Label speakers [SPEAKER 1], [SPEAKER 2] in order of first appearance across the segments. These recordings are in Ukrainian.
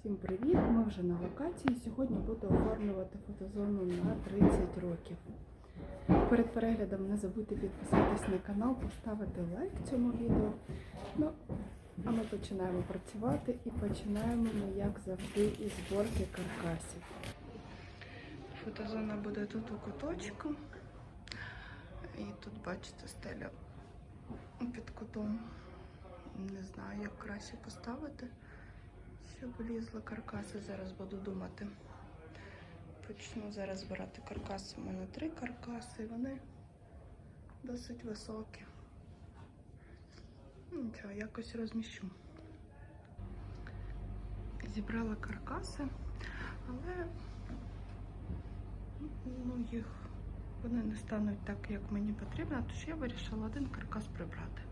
[SPEAKER 1] Всім привіт! Ми вже на локації. Сьогодні буду оформлювати фотозону на 30 років. Перед переглядом не забудьте підписатись на канал, поставити лайк цьому відео. Ну, а ми починаємо працювати і починаємо ми, як завжди, із зборки каркасів. Фотозона буде тут у куточку. І тут, бачите, стеля під кутом. Не знаю, як краще поставити, щоб влізли каркаси. Зараз буду думати. Почну зараз збирати каркаси. У мене три каркаси, вони досить високі. Ну, Нічого, якось розміщу. Зібрала каркаси, але ну, їх вони не стануть так, як мені потрібно, тож я вирішила один каркас прибрати.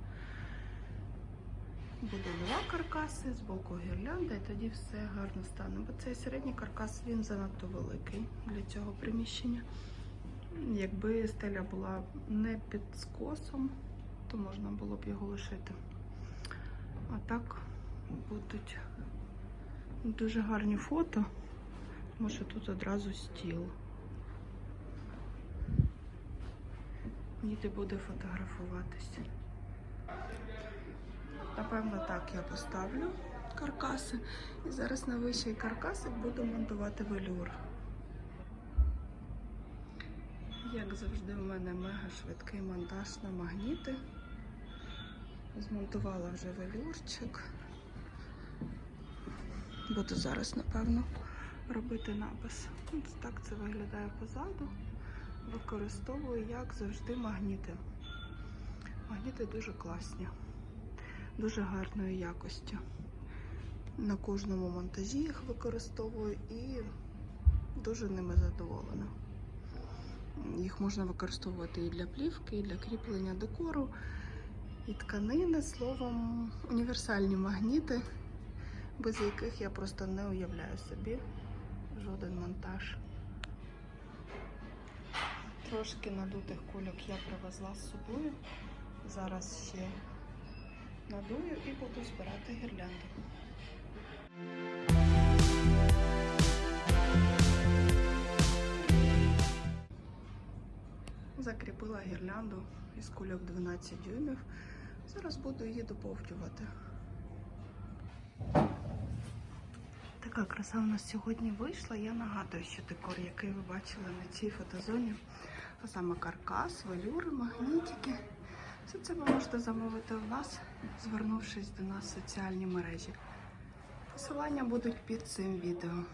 [SPEAKER 1] Буде два каркаси з боку гірлянда, і тоді все гарно стане. Бо цей середній каркас він занадто великий для цього приміщення. Якби стеля була не під скосом, то можна було б його лишити. А так будуть дуже гарні фото, тому що тут одразу стіл. Діти буде фотографуватися. Напевно, так я поставлю каркаси. І зараз на вищий каркасик буду монтувати велюр. Як завжди, у мене мега швидкий монтаж на магніти. Змонтувала вже велюрчик. Буду зараз, напевно, робити напис. Ось так це виглядає позаду. Використовую, як завжди, магніти. Магніти дуже класні дуже гарної якості. На кожному монтажі їх використовую і дуже ними задоволена. Їх можна використовувати і для плівки, і для кріплення декору, і тканини, словом, універсальні магніти, без яких я просто не уявляю собі жоден монтаж. Трошки надутих кульок я привезла з собою. Зараз ще надую і буду збирати гірлянди. Закріпила гірлянду із кульок 12 дюймів. Зараз буду її доповнювати. Така краса у нас сьогодні вийшла. Я нагадую, що декор, який ви бачили на цій фотозоні, а саме каркас, велюри, магнітики. Все це ви можете замовити у нас, звернувшись до нас в соціальні мережі. Посилання будуть під цим відео.